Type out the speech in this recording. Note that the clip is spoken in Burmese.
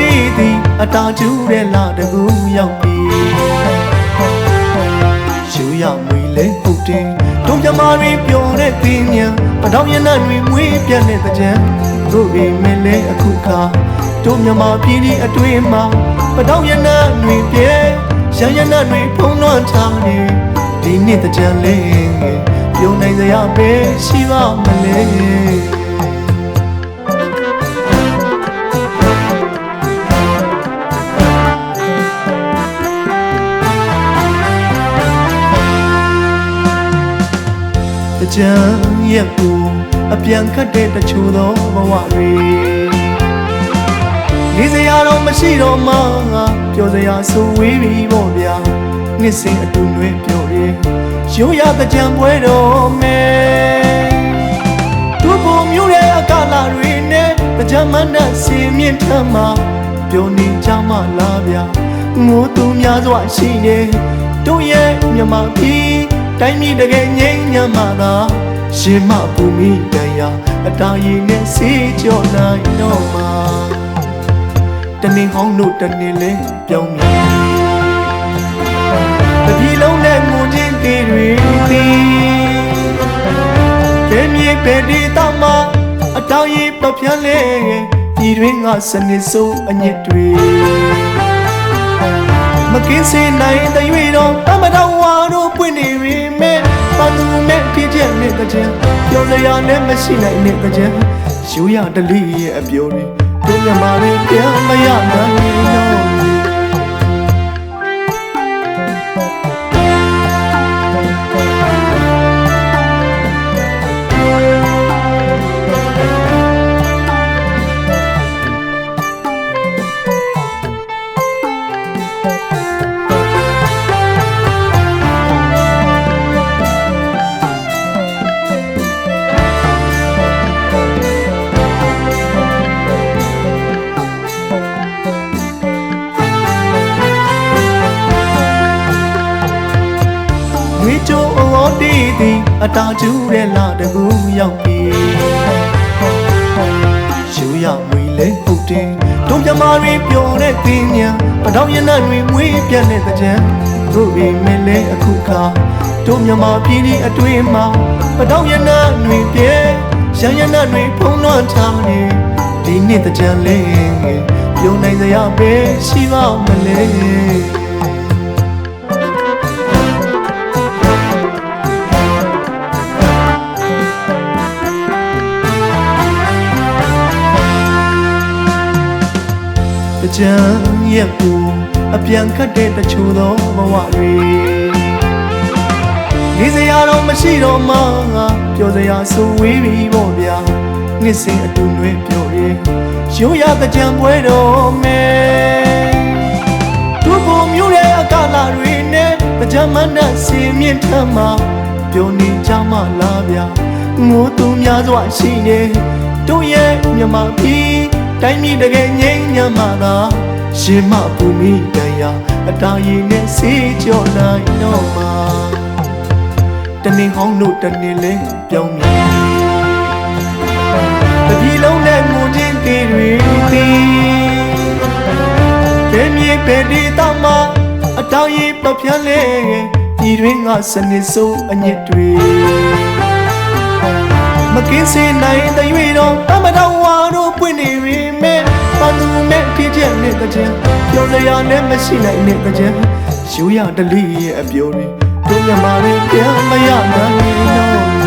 တီးသည်အတားကျူးတဲ့လာတကူရောက်ပြီရှူရမွေလဲဟုတ်တယ်တို့မြမာတွေပျော်တဲ့သင်းညာအတော်ရနတ်တွေမွေးပြတ်တဲ့ကြံတို့အိမ်မလဲအခုခါတို့မြမာပြည်ဒီအတွင်းမှာပတော်ရနတ်တွေပြဲရရနတ်တွေဖုံးလွှမ်းထားတယ်ဒီနေ့တကြံလေးပြုံးနိုင်စရာပဲရှိပါမလဲ တကြံရဲ့ကိုအပြန်ခတ်တဲ့တချို့သောဘဝတွေနေစရာတော့မရှိတော့မှငါပြောစရာဆိုဝေးပြီပေါ့ဗျာနှစ်စဉ်အတူနှွေးပြောရဲရိုးရတကြံပွဲတော်မယ်သူ့ပုံမျိုးရဲ့အကလာတွေနဲ့တကြံမန်းနဲ့စီမြင့်ထမ်းမှာပြောနေကြမှလားဗျာငိုသူများစွာရှိနေတို့ရဲ့မြမပြည် တိုင်းပြည်တကယ်ငြိမ်းချမ်းမှသာရှင်မပူမိတရားအတားရည်နဲ့စေးကြောနိုင်တော့မှာတနေ့ဟောင်းတို့တနေ့လဲပြောင်းပြီတပြီလုံးနဲ့ငုံချင်းတေးတွေတီကဲမြေပဲဒီတောင်မှာအတောင်ရင်ပပြန်းလဲပြည်တွင်းကစနစ်ဆိုးအညစ်တွေမကင်းစင်နိုင်တဲ့ရွေတော့တမတော်ဝါတို့ပွင့်နေပြီ မဲ့ပန်းသူမဲ့ဖြစ်ချက်နဲ့တကြံပြောစရာနဲ့မရှိနိုင်နဲ့တကြံယူရတလိရဲ့အပြောတွေတို့မြမာတွေပြန်မရနိုင်တော့ငွေ ကြိုးအော်တီးသည်အတားကျူးတဲ့လာတကူရောက်ပြီရှူရမွေလဲဟုတ်တယ်တို့မြမာတွေပျော်တဲ့သင်းညာပတော်ရနတ်တွေမွေးပြတ်တဲ့ကြံတို့အိမ်မလဲအခုခါတို့မြမာပြည်ဒီအတွင်းမှာပတော်ရနတ်တွေပြဲရရနတ်တွေဖုံးလွှမ်းထားတယ်ဒီနေ့တကြံလေးပြုံးနိုင်စရာပဲရှိပါမလဲ တကြံရဲ့ကိုအပြန်ခတ်တဲ့တချို့သောဘဝတွေနေစရာတော့မရှိတော့မှငါပြောစရာဆိုဝေးပြီပေါ့ဗျာနှစ်စဉ်အတူနှွေးပြောရဲရိုးရတကြံပွဲတော်မယ်သူ့ပုံမျိုးရဲ့အကလာတွေနဲ့တကြံမန်းနဲ့စီမြင့်ထမ်းမှာပြောနေကြမှလားဗျာငိုသူများစွာရှိနေတို့ရဲ့မြမပြည် တိုင်းပြည်တကယ်ငြိမ်းချမ်းမှသာရှင်မပူမိတရားအတားရည်နဲ့စေးကြောနိုင်တော့မှာတနေ့ဟောင်းတို့တနေ့လဲပြောင်းပြီတပြီလုံးနဲ့ငုံချင်းတေးတွေတီကဲမြေပဲဒီတောင်မှာအတောင်ရင်ပပြန်းလဲပြည်တွင်းကစနစ်ဆိုးအညစ်တွေမက င်းစင်နိုင်တဲ့ရွေတော့တမတော်ဝါတို့ပွင့်နေပြီမဲ့ဘာသူမဲ့ဖြစ်ချက်နဲ့တကြံပြောစရာနဲ့မရှိနိုင်နဲ့တကြံရိုးရတလိရဲ့အပြောတွေတို့မြမာတွေပြန်မရနိုင်တော့်